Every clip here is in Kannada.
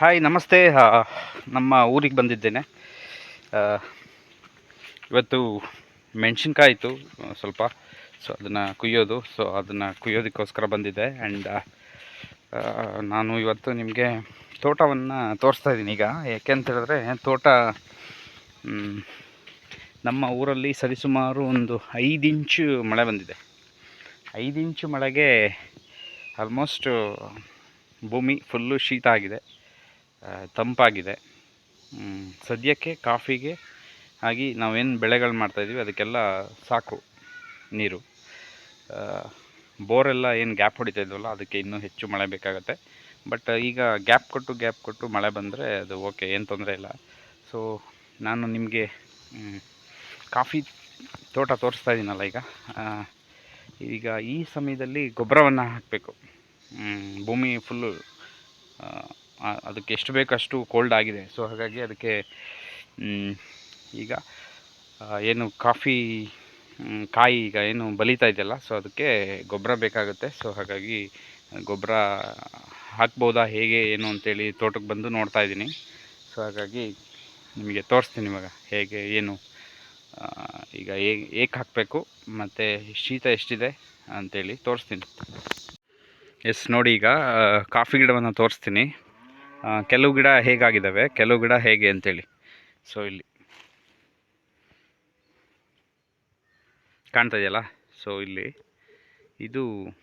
ಹಾಯ್ ನಮಸ್ತೆ. ನಮ್ಮ ಊರಿಗೆ ಬಂದಿದ್ದೇನೆ. ಇವತ್ತು ಮೆಣಸಿನ್ಕಾಯಿ ಇತ್ತು ಸ್ವಲ್ಪ. ಸೊ ಅದನ್ನು ಕುಯ್ಯೋದು. ಸೊ ಅದನ್ನು ಕುಯ್ಯೋದಕ್ಕೋಸ್ಕರ ಬಂದಿದ್ದೆ. ಆ್ಯಂಡ್ ನಾನು ಇವತ್ತು ನಿಮಗೆ ತೋಟವನ್ನು ತೋರಿಸ್ತಾ ಇದ್ದೀನಿ ಈಗ. ಯಾಕೆ ಅಂತ ಹೇಳಿದ್ರೆ, ತೋಟ ನಮ್ಮ ಊರಲ್ಲಿ ಸರಿಸುಮಾರು ಒಂದು ಐದು ಇಂಚು ಮಳೆ ಬಂದಿದೆ. ಐದು ಇಂಚು ಮಳೆಗೆ ಆಲ್ಮೋಸ್ಟ್ ಭೂಮಿ ಫುಲ್ಲು ಶೀತ ಆಗಿದೆ. ತಂಪಾಗಿದೆ. ಸದ್ಯಕ್ಕೆ ಕಾಫಿಗೆ ಆಗಿ ನಾವೇನು ಬೆಳೆಗಳು ಮಾಡ್ತಾಯಿದ್ದೀವಿ ಅದಕ್ಕೆಲ್ಲ ಸಾಕು ನೀರು. ಬೋರೆಲ್ಲ ಏನು ಗ್ಯಾಪ್ ಹೊಡಿತಾ ಇದ್ವಲ್ಲ, ಅದಕ್ಕೆ ಇನ್ನೂ ಹೆಚ್ಚು ಮಳೆ ಬೇಕಾಗುತ್ತೆ. ಬಟ್ ಈಗ ಗ್ಯಾಪ್ ಕೊಟ್ಟು ಗ್ಯಾಪ್ ಕೊಟ್ಟು ಮಳೆ ಬಂದರೆ ಅದು ಓಕೆ, ಏನು ತೊಂದರೆ ಇಲ್ಲ. ಸೊ ನಾನು ನಿಮಗೆ ಕಾಫಿ ತೋಟ ತೋರಿಸ್ತಾ ಇದ್ದೀನಲ್ಲ ಈಗ. ಈಗ ಈ ಸಮಯದಲ್ಲಿ ಗೊಬ್ಬರವನ್ನು ಹಾಕಬೇಕು. ಭೂಮಿ ಫುಲ್ಲು ಅದಕ್ಕೆ ಎಷ್ಟು ಬೇಕು ಅಷ್ಟು ಕೋಲ್ಡ್ ಆಗಿದೆ. ಸೊ ಹಾಗಾಗಿ ಅದಕ್ಕೆ ಈಗ ಏನು ಕಾಫಿ ಕಾಯಿ ಈಗ ಏನು ಬಲಿತಾ ಇದೆಯಲ್ಲ ಸೊ ಅದಕ್ಕೆ ಗೊಬ್ಬರ ಬೇಕಾಗುತ್ತೆ. ಸೊ ಹಾಗಾಗಿ ಗೊಬ್ಬರ ಹಾಕ್ಬೋದಾ, ಹೇಗೆ, ಏನು ಅಂತೇಳಿ ತೋಟಕ್ಕೆ ಬಂದು ನೋಡ್ತಾ ಇದ್ದೀನಿ. ಸೊ ಹಾಗಾಗಿ ನಿಮಗೆ ತೋರಿಸ್ತೀನಿ ಇವಾಗ ಹೇಗೆ, ಏನು ಈಗ ಹೇಗೆ ಏಕೆ ಹಾಕಬೇಕು, ಮತ್ತು ಶೀತ ಎಷ್ಟಿದೆ ಅಂತೇಳಿ ತೋರಿಸ್ತೀನಿ. ಎಸ್ ನೋಡಿ ಈಗ ಕಾಫಿ ಗಿಡವನ್ನು ತೋರಿಸ್ತೀನಿ. ಕೆಲವು ಗಿಡ ಹೇಗಾಗಿದ್ದಾವೆ? ಕೆಲವು ಗಿಡ ಹೇಗೆ ಅಂತೇಳಿ. ಸೊ ಇಲ್ಲಿ. ಕಾಣ್ತಾ ಇದೆಯಲ್ಲ? ಸೊ ಇಲ್ಲಿ. ಇದು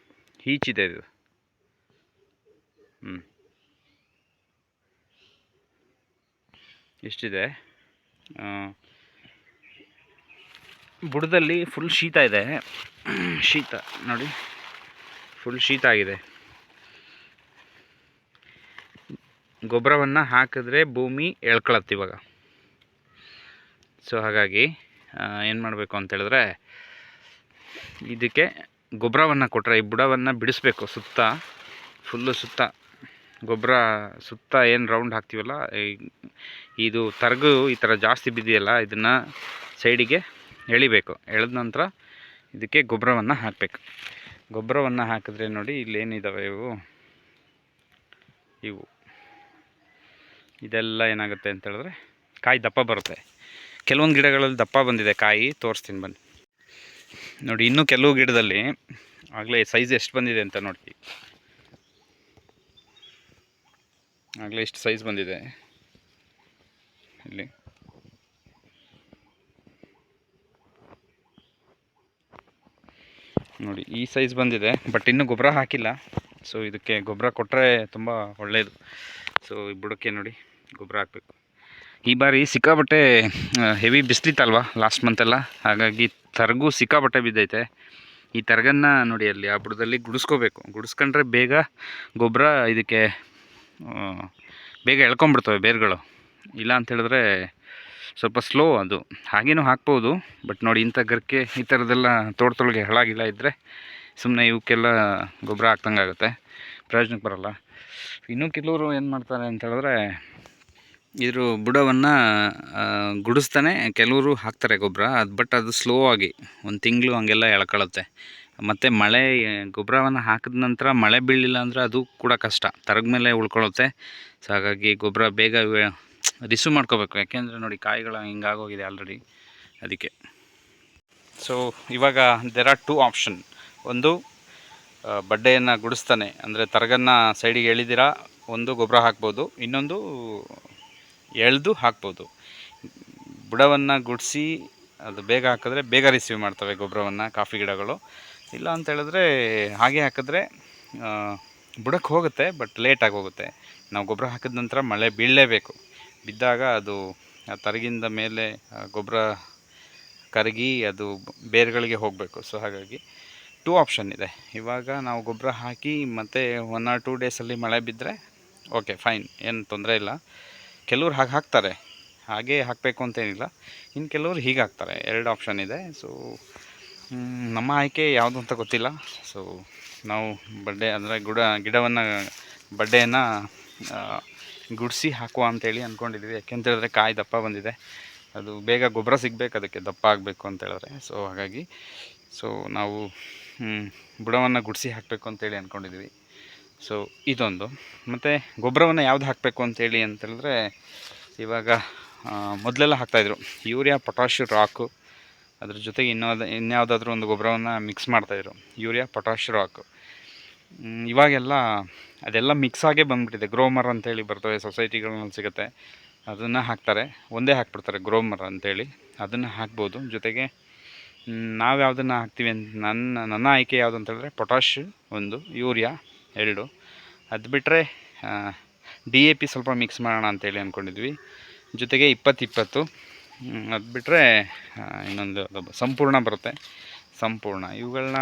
ಈಚಿದೆ ಇದು. ಎಷ್ಟಿದೆ? ಬುಡದಲ್ಲಿ ಫುಲ್ ಶೀತ ಇದೆ. ಶೀತ, ನೋಡಿ. ಫುಲ್ ಶೀತ ಆಗಿದೆ. ಗೊಬ್ಬರವನ್ನು ಹಾಕಿದ್ರೆ ಭೂಮಿ ಎಳ್ಕೊಳತ್ತೆ ಇವಾಗ. ಸೊ ಹಾಗಾಗಿ ಏನು ಮಾಡಬೇಕು ಅಂತೇಳಿದ್ರೆ ಇದಕ್ಕೆ ಗೊಬ್ಬರವನ್ನು ಕೊಟ್ಟರೆ ಈ ಬುಡವನ್ನು ಬಿಡಿಸ್ಬೇಕು, ಸುತ್ತ ಫುಲ್ಲು ಸುತ್ತ. ಗೊಬ್ಬರ ಸುತ್ತ ಏನು ರೌಂಡ್ ಹಾಕ್ತೀವಲ್ಲ ಇದು ತರಗು ಈ ಥರ ಜಾಸ್ತಿ ಬಿದ್ದಿಯಲ್ಲ ಇದನ್ನು ಸೈಡಿಗೆ ಎಳಿಬೇಕು. ಎಳೆದ ನಂತರ ಇದಕ್ಕೆ ಗೊಬ್ಬರವನ್ನು ಹಾಕಬೇಕು. ಗೊಬ್ಬರವನ್ನು ಹಾಕಿದ್ರೆ ನೋಡಿ ಇಲ್ಲೇನಿದ್ದಾವೆ ಇವು? ಇವು. ಇದೆಲ್ಲ ಏನಾಗುತ್ತೆ ಅಂತ ಹೇಳಿದ್ರೆ ಕಾಯಿ ದಪ್ಪ ಬರುತ್ತೆ. ಕೆಲವೊಂದು ಗಿಡಗಳಲ್ಲಿ ದಪ್ಪ ಬಂದಿದೆ ಕಾಯಿ, ತೋರಿಸ್ತೀನಿ ಬನ್ನಿ. ನೋಡಿ, ಇನ್ನೂ ಕೆಲವು ಗಿಡದಲ್ಲಿ ಆಗಲೇ ಸೈಜ್ ಎಷ್ಟು ಬಂದಿದೆ ಅಂತ ನೋಡಿ ಆಗಲೇ ಇಷ್ಟು ಸೈಜ್ ಬಂದಿದೆ. ಇಲ್ಲಿ. ನೋಡಿ, ಈ ಸೈಜ್ ಬಂದಿದೆ ಬಟ್ ಇನ್ನೂ ಗೊಬ್ಬರ ಹಾಕಿಲ್ಲ. ಸೊ ಇದಕ್ಕೆ ಗೊಬ್ಬರ ಕೊಟ್ಟರೆ ತುಂಬ ಒಳ್ಳೆಯದು ಸೊ ಈ ಬುಡಕ್ಕೆ ನೋಡಿ ಗೊಬ್ಬರ ಹಾಕಬೇಕು. ಈ ಬಾರಿ ಸಿಕ್ಕಾಬಟ್ಟೆ ಹೆವಿ ಬಿಸಿಲಿತ್ತಲ್ವ ಲಾಸ್ಟ್ ಮಂತೆಲ್ಲ ಹಾಗಾಗಿ ತರಗು ಸಿಕ್ಕಾಬಟ್ಟೆ ಬಿದ್ದೈತೆ. ಈ ತರಗನ್ನ ನೋಡಿ ಅಲ್ಲಿ ಆ ಬುಡದಲ್ಲಿ ಗುಡಿಸ್ಕೋಬೇಕು. ಗುಡಿಸ್ಕೊಂಡ್ರೆ ಬೇಗ ಗೊಬ್ಬರ ಇದಕ್ಕೆ ಬೇಗ ಎಳ್ಕೊಂಬಿಡ್ತವೆ ಬೇರುಗಳು. ಇಲ್ಲ ಅಂತ ಹೇಳಿದ್ರೆ ಸ್ವಲ್ಪ ಸ್ಲೋ ಅದು. ಹಾಗೇನೂ ಹಾಕ್ಬೋದು ಬಟ್ ನೋಡಿ ಇಂಥ ಗರ್ಕೆ ಈ ಥರದ್ದೆಲ್ಲ ತೋಟದೊಳಗೆ ಹಳಾಗಿಲ್ಲ ಇದ್ದರೆ ಸುಮ್ಮನೆ ಇವಕ್ಕೆಲ್ಲ ಗೊಬ್ಬರ ಹಾಕ್ದಂಗೆ ಆಗುತ್ತೆ ಪ್ರಯೋಜನಕ್ಕೆ ಬರಲ್ಲ. ಇನ್ನೂ ಕೆಲವರು ಏನು ಮಾಡ್ತಾರೆ ಅಂತ ಹೇಳಿದ್ರೆ, ಇದ್ರ ಬುಡವನ್ನು ಗುಡಿಸ್ತಾನೆ ಕೆಲವರು ಹಾಕ್ತಾರೆ ಗೊಬ್ಬರ ಅದು ಬಟ್ ಅದು ಸ್ಲೋ ಆಗಿ, ಒಂದು ತಿಂಗಳು ಹಂಗೆಲ್ಲ ಎಳ್ಕೊಳ್ಳುತ್ತೆ ಮತ್ತು ಮಳೆ ಗೊಬ್ಬರವನ್ನು ಹಾಕಿದ ನಂತರ ಮಳೆ ಬೀಳಲಿಲ್ಲ ಅಂದರೆ ಅದು ಕೂಡ ಕಷ್ಟ. ತರಗ ಮೇಲೆ ಉಳ್ಕೊಳ್ಳುತ್ತೆ ಸೊ ಹಾಗಾಗಿ ಗೊಬ್ಬರ ಬೇಗ ರಿಸೀವ್ ಮಾಡ್ಕೋಬೇಕು. ಯಾಕೆಂದರೆ ನೋಡಿ ಕಾಯಿಗಳು ಹಿಂಗಾಗೋಗಿದೆ ಆಲ್ರೆಡಿ ಅದಕ್ಕೆ. ಸೊ ಇವಾಗ ದೆರ್ ಆರ್ ಟೂ ಆಪ್ಷನ್ ಒಂದು ಬಡ್ಡೆಯನ್ನು ಗುಡಿಸ್ತಾನೆ. ಅಂದರೆ ತರಗನ್ನ ಸೈಡಿಗೆ ಎಳಿದಿರ, ಒಂದು ಗೊಬ್ಬರ ಹಾಕ್ಬೋದು, ಇನ್ನೊಂದು ಎಳೆದು ಹಾಕ್ಬೋದು. ಬುಡವನ್ನು ಗುಡಿಸಿ, ಅದು ಬೇಗ ಹಾಕಿದ್ರೆ ಬೇಗ ರಿಸೀವ್ ಮಾಡ್ತವೆ ಗೊಬ್ಬರವನ್ನು, ಕಾಫಿ ಗಿಡಗಳು. ಇಲ್ಲ ಅಂತ ಹೇಳಿದ್ರೆ ಹಾಗೆ ಹಾಕಿದ್ರೆ ಬುಡಕ್ಕೆ ಹೋಗುತ್ತೆ ಬಟ್ ಲೇಟಾಗಿ ಹೋಗುತ್ತೆ. ನಾವು ಗೊಬ್ಬರ ಹಾಕಿದ ನಂತರ ಮಳೆ ಬೀಳಲೇಬೇಕು. ಬಿದ್ದಾಗ ಅದು ತರಗಿಂದ ಮೇಲೆ ಗೊಬ್ಬರ ಕರಗಿ ಅದು ಬೇರುಗಳಿಗೆ ಹೋಗಬೇಕು. ಸೊ ಹಾಗಾಗಿ ಟೂ ಆಪ್ಷನ್ ಇದೆ. ಇವಾಗ ನಾವು ಗೊಬ್ಬರ ಹಾಕಿ ಮತ್ತು ಒನ್ ಆರ್ ಟೂ ಡೇಸಲ್ಲಿ ಮಳೆ ಬಿದ್ದರೆ ಓಕೆ ಫೈನ್ ಏನು ತೊಂದರೆ ಇಲ್ಲ. ಕೆಲವ್ರು ಹಾಗೆ ಹಾಕ್ತಾರೆ. ಹಾಗೆ ಹಾಕಬೇಕು ಅಂತೇನಿಲ್ಲ. ಇನ್ನು ಕೆಲವ್ರು ಹೀಗೆ ಹಾಕ್ತಾರೆ. ಎರಡು ಆಪ್ಷನ್ ಇದೆ. ಸೊ ನಮ್ಮ ಆಯ್ಕೆ ಯಾವುದು ಅಂತ ಗೊತ್ತಿಲ್ಲ. ಸೊ ನಾವು ಬಡ್ಡೆ ಅಂದರೆ ಗುಡ, ಗಿಡವನ್ನು, ಬಡ್ಡೆಯನ್ನು ಗುಡಿಸಿ ಹಾಕುವ ಅಂತೇಳಿ ಅಂದ್ಕೊಂಡಿದ್ವಿ ಯಾಕೆಂತೇಳಿದ್ರೆ ಕಾಯಿ ದಪ್ಪ ಬಂದಿದೆ. ಅದು ಬೇಗ ಗೊಬ್ಬರ ಸಿಗಬೇಕು, ಅದಕ್ಕೆ ದಪ್ಪ ಆಗಬೇಕು ಅಂತ ಹೇಳಿದ್ರೆ. ಸೊ ಹಾಗಾಗಿ ಸೊ ನಾವು ಬುಡವನ್ನು ಗುಡಿಸಿ ಹಾಕಬೇಕು ಅಂತೇಳಿ ಅಂದ್ಕೊಂಡಿದ್ವಿ ಸೊ ಇದೊಂದು. ಮತ್ತು ಗೊಬ್ಬರವನ್ನು ಯಾವ್ದು ಹಾಕಬೇಕು ಅಂತೇಳಿ ಅಂತೇಳಿದ್ರೆ ಇವಾಗ ಮೊದಲೆಲ್ಲ ಹಾಕ್ತಾಯಿದ್ರು ಯೂರಿಯಾ, ಪೊಟ್ಯಾಷ್, ರಾಕು. ಅದ್ರ ಜೊತೆಗೆ ಇನ್ಯಾವ್ದು ಇನ್ಯಾವುದಾದ್ರೂ ಒಂದು ಗೊಬ್ಬರವನ್ನು ಮಿಕ್ಸ್ ಮಾಡ್ತಾಯಿದ್ರು ಯೂರಿಯಾ, ಪೊಟ್ಯಾಷ್, ರಾಕು. ಇವಾಗೆಲ್ಲ ಅದೆಲ್ಲ ಮಿಕ್ಸ್ ಆಗೇ ಬಂದುಬಿಟ್ಟಿದೆ. ಗ್ರೋಮರ್ ಅಂತೇಳಿ ಬರ್ತವೆ, ಸೊಸೈಟಿಗಳಲ್ಲಿ ಸಿಗುತ್ತೆ. ಅದನ್ನು ಹಾಕ್ತಾರೆ. ಒಂದೇ ಹಾಕ್ಬಿಡ್ತಾರೆ ಗ್ರೋಮರ್ ಅಂತೇಳಿ. ಅದನ್ನು ಹಾಕ್ಬೋದು. ಜೊತೆಗೆ ನಾವು ಯಾವುದನ್ನು ಹಾಕ್ತೀವಿ ಅಂತ, ನನ್ನ ನನ್ನ ಆಯ್ಕೆ ಯಾವುದು ಅಂತ ಹೇಳಿದ್ರೆ ಪೊಟ್ಯಾಶ್ ಒಂದು, ಯೂರಿಯಾ ಎರಡು. ಅದು ಬಿಟ್ಟರೆ ಡಿ ಎ ಪಿ ಸ್ವಲ್ಪ ಮಿಕ್ಸ್ ಮಾಡೋಣ ಅಂತೇಳಿ ಅಂದ್ಕೊಂಡಿದ್ವಿ ಜೊತೆಗೆ ಇಪ್ಪತ್ತು ಇಪ್ಪತ್ತು ಅದು ಬಿಟ್ಟರೆ ಇನ್ನೊಂದು ಸಂಪೂರ್ಣ ಬರುತ್ತೆ. ಸಂಪೂರ್ಣ. ಇವುಗಳನ್ನ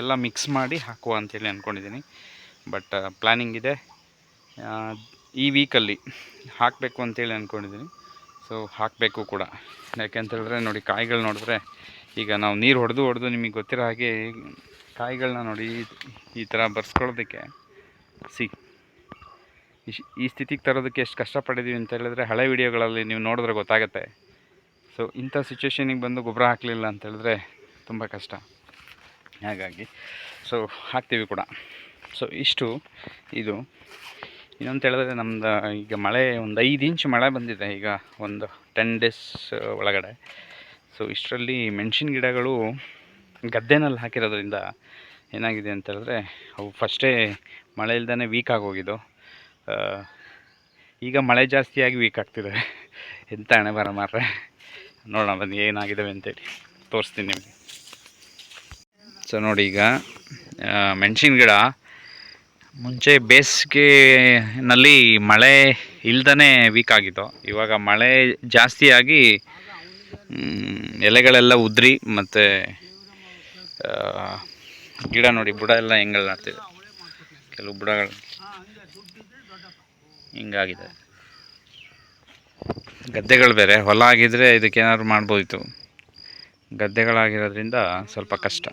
ಎಲ್ಲ ಮಿಕ್ಸ್ ಮಾಡಿ ಹಾಕುವ ಅಂತೇಳಿ ಅಂದ್ಕೊಂಡಿದ್ದೀನಿ ಬಟ್ ಪ್ಲ್ಯಾನಿಂಗ್ ಇದೆ. ಈ ವೀಕಲ್ಲಿ ಹಾಕಬೇಕು ಅಂತೇಳಿ ಅಂದ್ಕೊಂಡಿದ್ದೀನಿ ಸೊ ಹಾಕಬೇಕು ಕೂಡ. ಯಾಕೆಂತೇಳಿದ್ರೆ ನೋಡಿ, ಕಾಯಿಗಳು ನೋಡಿದ್ರೆ ಈಗ ನಾವು ನೀರು ಹೊಡೆದು ಹೊಡೆದು ನಿಮಗೆ ಗೊತ್ತಿರೋ ಹಾಗೆ ಕಾಯಿಗಳನ್ನ ನೋಡಿ ಈ ಥರ ಬರ್ಸ್ಕೊಳ್ಳೋದಕ್ಕೆ ಸಿ. ಈ ಸ್ಥಿತಿಗೆ ತರೋದಕ್ಕೆ ಎಷ್ಟು ಕಷ್ಟಪಟ್ಟಿದ್ದೀವಿ ಅಂತ ಹೇಳಿದ್ರೆ ಹಳೆ ವಿಡಿಯೋಗಳಲ್ಲಿ ನೀವು ನೋಡಿದ್ರೆ ಗೊತ್ತಾಗುತ್ತೆ. ಸೊ ಇಂಥ ಸಿಚುವೇಶನಿಗೆ ಬಂದು ಗೊಬ್ಬರ ಹಾಕಲಿಲ್ಲ ಅಂತ ಹೇಳಿದ್ರೆ ತುಂಬ ಕಷ್ಟ. ಹಾಗಾಗಿ ಸೊ ಹಾಕ್ತೀವಿ ಕೂಡ. ಸೊ ಇಷ್ಟು, ಇದು. ಇನ್ನೊಂದು ಹೇಳಿದ್ರೆ ನಮ್ಮದು ಈಗ ಮಳೆ, ಒಂದು ಐದು ಇಂಚ್ ಮಳೆ ಬಂದಿದೆ ಈಗ ಒಂದು ಟೆನ್ ಡೇಸ್ ಒಳಗಡೆ. ಸೊ ಇಷ್ಟರಲ್ಲಿ ಮೆಣಸಿನ ಗಿಡಗಳು ಗದ್ದೆನಲ್ಲಿ ಹಾಕಿರೋದ್ರಿಂದ ಏನಾಗಿದೆ ಅಂತ ಹೇಳಿದ್ರೆ, ಅವು ಫಸ್ಟೇ ಮಳೆ ಇಲ್ದೇ ವೀಕ್ ಆಗೋಗಿದ್ದು ಈಗ ಮಳೆ ಜಾಸ್ತಿಯಾಗಿ ವೀಕ್ ಆಗ್ತಿದೆ. ಎಂತ ಹಣೆ ಬರ ಮಾರ್ರೆ. ನೋಡೋಣ ಬನ್ನಿ ಏನಾಗಿದ್ದಾವೆ ಅಂತೇಳಿ. ತೋರಿಸ್ತೀನಿ ನಿಮಗೆ. ಸೊ ನೋಡಿ ಈಗ ಮೆಣಸಿನ ಗಿಡ, ಮುಂಚೆ ಬೇಸಿಗೆನಲ್ಲಿ ಮಳೆ ಇಲ್ದೇ ವೀಕ್ ಆಗಿತ್ತು ಇವಾಗ ಮಳೆ ಜಾಸ್ತಿಯಾಗಿ ಎಲೆಗಳೆಲ್ಲ ಉದ್ರಿ ಮತ್ತು ಗಿಡ ನೋಡಿ, ಬುಡ ಎಲ್ಲ ಹೆಂಗಲ್ ಆಗ್ತಿದೆ ಕೆಲವು ಬುಡಗಳು ಹಿಂಗಾಗಿದೆ. ಗದ್ದೆಗಳು ಬೇರೆ, ಹೊಲ ಆಗಿದ್ರೆ ಇದಕ್ಕೇನಾದ್ರು ಮಾಡ್ಬೋದಿತ್ತು. ಗದ್ದೆಗಳಾಗಿರೋದ್ರಿಂದ ಸ್ವಲ್ಪ ಕಷ್ಟ.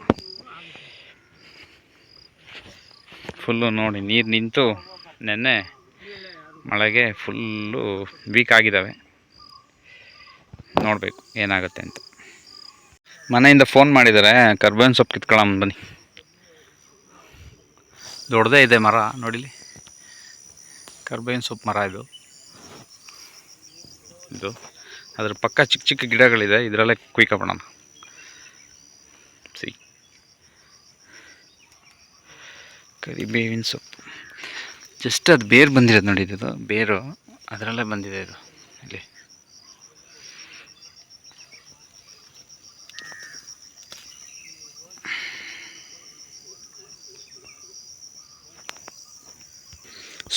ಫುಲ್ಲು ನೋಡಿ, ನೀರು ನಿಂತು ನೆನ್ನೆ ಮಳೆಗೆ ಫುಲ್ಲು ವೀಕ್ ಆಗಿದ್ದಾವೆ. ನೋಡಬೇಕು ಏನಾಗುತ್ತೆ ಅಂತ. ಮನೆಯಿಂದ ಫೋನ್ ಮಾಡಿದ್ದಾರೆ. ಕರ್ಬೇವಿನ ಸೊಪ್ಪು ಕಿತ್ಕೊಳ್ಳೋಣ ಬನ್ನಿ. ದೊಡ್ಡದೇ ಇದೆ ಮರ, ನೋಡಿಲಿ? ಕರ್ಬೇವಿನ ಸೊಪ್ಪು ಮರ ಇದು. ಇದು. ಅದ್ರ ಪಕ್ಕ ಚಿಕ್ಕ ಚಿಕ್ಕ ಗಿಡಗಳಿದೆ. ಇದರಲ್ಲೇ ಕುಯ್ಕೊಬಿಡೋಣ ಸಿ. ಕರಿಬೇವಿನ ಸೊಪ್ಪು. ಜಸ್ಟ್ ಅದು ಬೇರು ಬಂದಿರೋದು ನೋಡಿ ಬೇರು. ಅದರಲ್ಲೇ ಬಂದಿದೆ ಇದು. ಇಲ್ಲಿ.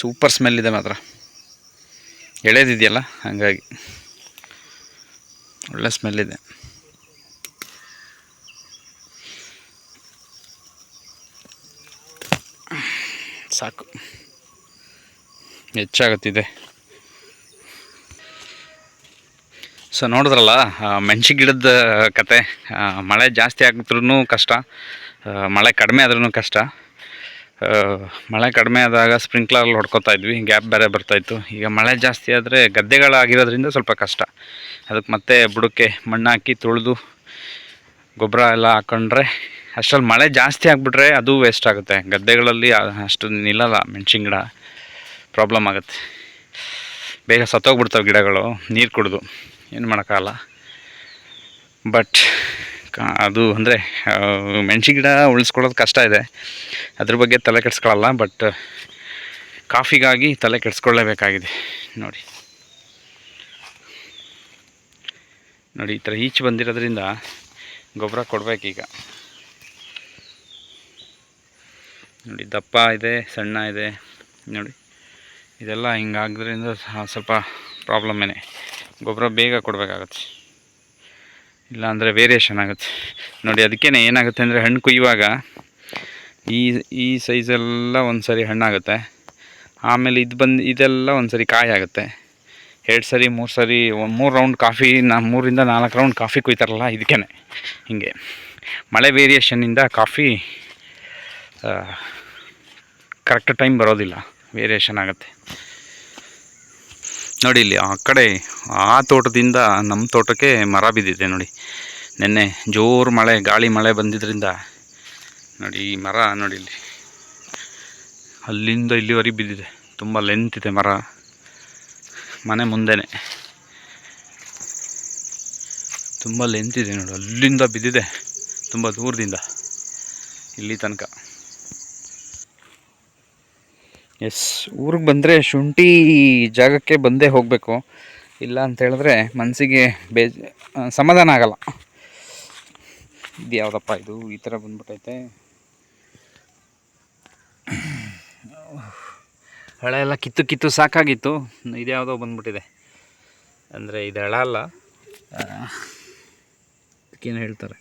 ಸೂಪರ್ ಸ್ಮೆಲ್ ಇದೆ ಮಾತ್ರ. ಎಳೆದಿದೆಯಲ್ಲ, ಹಾಗಾಗಿ. ಒಳ್ಳೆ ಸ್ಮೆಲ್ ಇದೆ. ಸಾಕು. ಹೆಚ್ಚಾಗುತ್ತಿದೆ. ಸೊ, ನೋಡಿದ್ರಲ್ಲ ಮೆಣಸಿ ಗಿಡದ ಕತೆ ಮಳೆ ಜಾಸ್ತಿ ಆಗಿದ್ರೂ ಕಷ್ಟ ಮಳೆ ಕಡಿಮೆ ಆದ್ರೂ ಕಷ್ಟ. ಮಳೆ ಕಡಿಮೆ ಆದಾಗ ಸ್ಪ್ರಿಂಕ್ಲರಲ್ಲಿ ಹೊಡ್ಕೊತಾ ಇದ್ವಿ, ಗ್ಯಾಪ್ ಬೇರೆ ಬರ್ತಾಯಿತ್ತು ಈಗ ಮಳೆ ಜಾಸ್ತಿ ಆದರೆ ಗದ್ದೆಗಳಾಗಿರೋದ್ರಿಂದ ಸ್ವಲ್ಪ ಕಷ್ಟ. ಅದಕ್ಕೆ ಮತ್ತೆ ಬುಡಕ್ಕೆ ಮಣ್ಣು ಹಾಕಿ ತುಳಿದು ಗೊಬ್ಬರ ಎಲ್ಲ ಹಾಕೊಂಡ್ರೆ ಅಷ್ಟರಲ್ಲಿ ಮಳೆ ಜಾಸ್ತಿ ಆಗಿಬಿಟ್ರೆ ಅದು ವೇಸ್ಟ್ ಆಗುತ್ತೆ. ಗದ್ದೆಗಳಲ್ಲಿ ಅಷ್ಟು ನಿಲ್ಲಲ್ಲ ಮೆಣಸಿನ ಗಿಡ. ಪ್ರಾಬ್ಲಮ್ ಆಗುತ್ತೆ. ಬೇಗ ಸತ್ತೋಗ್ಬಿಡ್ತಾವೆ ಗಿಡಗಳು, ನೀರು ಕುಡಿದು. ಏನು ಮಾಡೋಕ್ಕಾಗಲ್ಲ. ಬಟ್ ಅದು ಅಂದರೆ ಮೆಣಸಿನ ಗಿಡ ಉಳಿಸ್ಕೊಳ್ಳೋದು ಕಷ್ಟ ಇದೆ. ಅದ್ರ ಬಗ್ಗೆ ತಲೆ ಕೆಡಿಸ್ಕೊಳ್ಳಲ್ಲ ಬಟ್ ಕಾಫಿಗಾಗಿ ತಲೆ ಕೆಡಿಸ್ಕೊಳ್ಳೇಬೇಕಾಗಿದೆ. ನೋಡಿ. ನೋಡಿ, ಈ ಥರ ಈಚು ಬಂದಿರೋದ್ರಿಂದ ಗೊಬ್ಬರ ಕೊಡಬೇಕೀಗ ನೋಡಿ, ದಪ್ಪ ಇದೆ, ಸಣ್ಣ ಇದೆ. ನೋಡಿ, ಇದೆಲ್ಲ ಹಿಂಗಾಗೋದ್ರಿಂದ ಸ್ವಲ್ಪ ಪ್ರಾಬ್ಲಮ್ಮೇನೆ ಗೊಬ್ಬರ ಬೇಗ ಕೊಡಬೇಕಾಗತ್ತೆ. ಇಲ್ಲಾಂದರೆ ವೇರಿಯೇಷನ್ ಆಗುತ್ತೆ. ನೋಡಿ ಅದಕ್ಕೇ ಏನಾಗುತ್ತೆ ಅಂದರೆ ಹಣ್ಣು ಕುಯ್ಯುವಾಗ ಈ ಈ ಸೈಜೆಲ್ಲ ಒಂದು ಸರಿ ಹಣ್ಣಾಗುತ್ತೆ. ಆಮೇಲೆ ಇದು ಬಂದು, ಇದೆಲ್ಲ ಒಂದು ಸರಿ ಕಾಯಿ ಆಗುತ್ತೆ. ಎರಡು ಸರಿ, ಮೂರು ಸರಿ, ಒಂದು ಮೂರು ರೌಂಡ್ ಕಾಫಿ ನಾ ಮೂರಿಂದ ನಾಲ್ಕು ರೌಂಡ್ ಕಾಫಿ ಕುಯ್ತಾರಲ್ಲ ಇದಕ್ಕೇ ಹಿಂಗೆ. ಮಳೆ ವೇರಿಯೇಷನ್ನಿಂದ ಕಾಫಿ ಕರೆಕ್ಟ್ ಟೈಮ್ ಬರೋದಿಲ್ಲ. ವೇರಿಯೇಷನ್ ಆಗುತ್ತೆ. ನೋಡಿ ಇಲ್ಲಿ ಆ ಕಡೆ, ಆ ತೋಟದಿಂದ ನಮ್ಮ ತೋಟಕ್ಕೆ ಮರ ಬಿದ್ದಿದೆ ನೋಡಿ. ನಿನ್ನೆ ಜೋರು ಮಳೆ, ಗಾಳಿ ಮಳೆ ಬಂದಿದ್ದರಿಂದ ನೋಡಿ ಈ ಮರ ನೋಡಿ ಇಲ್ಲಿ. ಅಲ್ಲಿಂದ ಇಲ್ಲಿವರೆಗೆ ಬಿದ್ದಿದೆ. ತುಂಬ ಲೆಂತ್ ಇದೆ ಮರ. ಮನೆ ಮುಂದೆನೆ. ತುಂಬ ಲೆಂತ್ ಇದೆ ನೋಡಿ. ಅಲ್ಲಿಂದ ಬಿದ್ದಿದೆ. ತುಂಬ ದೂರದಿಂದ. ಇಲ್ಲಿ ತನಕ. ಎಸ್, ಊರಿಗೆ ಬಂದರೆ ಶುಂಠಿ ಜಾಗಕ್ಕೆ ಬಂದೇ ಹೋಗಬೇಕು. ಇಲ್ಲ ಅಂತ ಹೇಳಿದ್ರೆ ಮನಸ್ಸಿಗೆ ಬೇಜ ಸಮಾಧಾನ ಆಗಲ್ಲ. ಇದು ಯಾವುದಪ್ಪ ಇದು? ಈ ಥರ ಬಂದ್ಬಿಟ್ಟೈತೆ ಹಳೆ ಎಲ್ಲ ಕಿತ್ತು ಕಿತ್ತು ಸಾಕಾಗಿತ್ತು. ಇದು ಯಾವುದೋ ಬಂದ್ಬಿಟ್ಟಿದೆ. ಅಂದರೆ ಇದು ಹಳ ಅಲ್ಲ. ಏನು ಹೇಳ್ತಾರೆ.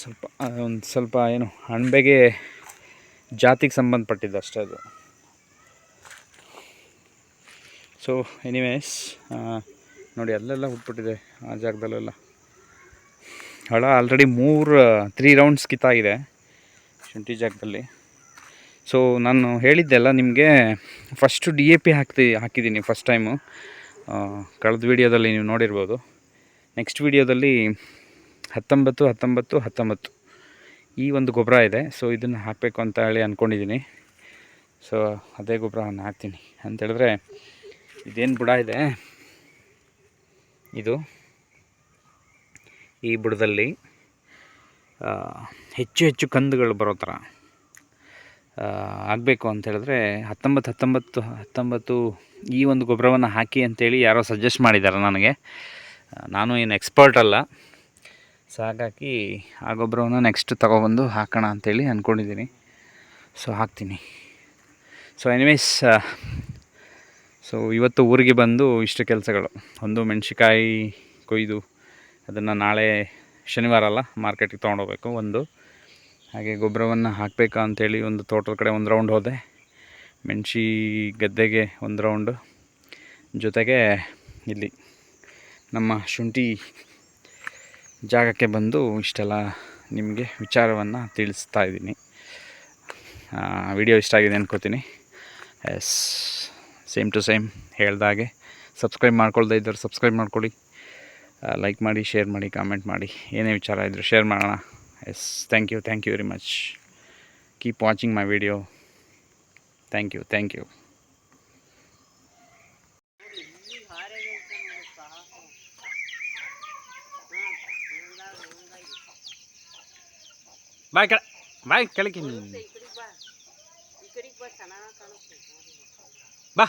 ಸ್ವಲ್ಪ ಒಂದು ಸ್ವಲ್ಪ ಏನು ಅಣಬೆಗೆ ಜಾತಿಗೆ ಸಂಬಂಧಪಟ್ಟಿದ್ದು ಅಷ್ಟೇ ಅದು ಸೊ ಎನಿವೇಸ್ ನೋಡಿ ಅಲ್ಲೆಲ್ಲ ಹುಟ್ಬಿಟ್ಟಿದೆ ಆ ಜಾಗದಲ್ಲೆಲ್ಲ. ಹಳ ಆಲ್ರೆಡಿ ಮೂರು ತ್ರೀ ರೌಂಡ್ಸ್ ಕಿತ್ತಾಗಿದೆ ಶುಂಠಿ ಜಾಗದಲ್ಲಿ. ಸೊ ನಾನು ಹೇಳಿದ್ದೆಲ್ಲ ನಿಮಗೆ ಫಸ್ಟು ಡಿ ಎ ಪಿ ಹಾಕ್ತಿ, ಹಾಕಿದ್ದೀನಿ ಫಸ್ಟ್ ಟೈಮು ಕಳೆದ ವೀಡಿಯೋದಲ್ಲಿ ನೀವು ನೋಡಿರ್ಬೋದು. ನೆಕ್ಸ್ಟ್ ವೀಡಿಯೋದಲ್ಲಿ ಹತ್ತೊಂಬತ್ತು ಹತ್ತೊಂಬತ್ತು ಹತ್ತೊಂಬತ್ತು. ಈ ಒಂದು ಗೊಬ್ಬರ ಇದೆ. ಸೊ ಇದನ್ನು ಹಾಕಬೇಕು ಅಂತ ಹೇಳಿ ಅಂದ್ಕೊಂಡಿದ್ದೀನಿ ಸೊ ಅದೇ ಗೊಬ್ಬರವನ್ನು ಹಾಕ್ತೀನಿ. ಅಂತೇಳಿದ್ರೆ ಇದೇನು ಬುಡ ಇದೆ? ಇದು ಈ ಬುಡದಲ್ಲಿ ಹೆಚ್ಚು ಹೆಚ್ಚು ಕಂದುಗಳು ಬರೋ ಥರ ಆಗಬೇಕು ಅಂತ ಹೇಳಿದ್ರೆ, ಹತ್ತೊಂಬತ್ತು ಹತ್ತೊಂಬತ್ತು ಹತ್ತೊಂಬತ್ತು ಈ ಒಂದು ಗೊಬ್ಬರವನ್ನು ಹಾಕಿ ಅಂತೇಳಿ ಯಾರೋ ಸಜೆಸ್ಟ್ ಮಾಡಿದ್ದಾರೆ ನನಗೆ. ನಾನು ಏನು ಎಕ್ಸ್ಪರ್ಟ್ ಅಲ್ಲ. ಸೊ ಹಾಗಾಗಿ ಆ ಗೊಬ್ಬರವನ್ನು ನೆಕ್ಸ್ಟ್ ತೊಗೊಬಂದು ಹಾಕೋಣ ಅಂತೇಳಿ ಅಂದ್ಕೊಂಡಿದ್ದೀನಿ ಸೊ ಹಾಕ್ತೀನಿ. ಸೊ ಎನಿವೇಸ್ ಸೊ ಇವತ್ತು ಊರಿಗೆ ಬಂದು ಇಷ್ಟು ಕೆಲಸಗಳು. ಒಂದು ಮೆಣಸಿಕಾಯಿ ಕೊಯ್ದು ಅದನ್ನು ನಾಳೆ ಶನಿವಾರ ಅಲ್ಲ ಮಾರ್ಕೆಟಿಗೆ ತೊಗೊಂಡೋಗ್ಬೇಕು ಒಂದು. ಹಾಗೆ ಗೊಬ್ಬರವನ್ನು ಹಾಕಬೇಕಾ ಅಂತೇಳಿ ಒಂದು ತೋಟದ ಕಡೆ ಒಂದು ರೌಂಡ್ ಹೋದೆ. ಮೆಣಸಿ ಗದ್ದೆಗೆ ಒಂದು ರೌಂಡು ಜೊತೆಗೆ ಇಲ್ಲಿ ನಮ್ಮ ಶುಂಠಿ ಜಾಗಕ್ಕೆ ಬಂದು ಇಷ್ಟೆಲ್ಲ ನಿಮಗೆ ವಿಚಾರವನ್ನು ತಿಳಿಸ್ತಾ ಇದ್ದೀನಿ. ವಿಡಿಯೋ ಇಷ್ಟ ಆಗಿದೆ ಅನ್ಕೋತೀನಿ. ಎಸ್, ಸೇಮ್ ಟು ಸೇಮ್ ಹೇಳ್ದಾಗೆ ಸಬ್ಸ್ಕ್ರೈಬ್ ಮಾಡ್ಕೊಳ್ದೆ ಇದ್ದರು ಸಬ್ಸ್ಕ್ರೈಬ್ ಮಾಡ್ಕೊಳ್ಳಿ. ಲೈಕ್ ಮಾಡಿ, ಶೇರ್ ಮಾಡಿ, ಕಾಮೆಂಟ್ ಮಾಡಿ. ಏನೇ ವಿಚಾರ ಇದ್ದರೂ ಶೇರ್ ಮಾಡೋಣ. Yes, thank you thank you very much. Keep watching my video. Thank you thank you. Bye ಕೆಳ ಬಾಯ್ ಕೆಳಕ್ಕೆ ಬಾ.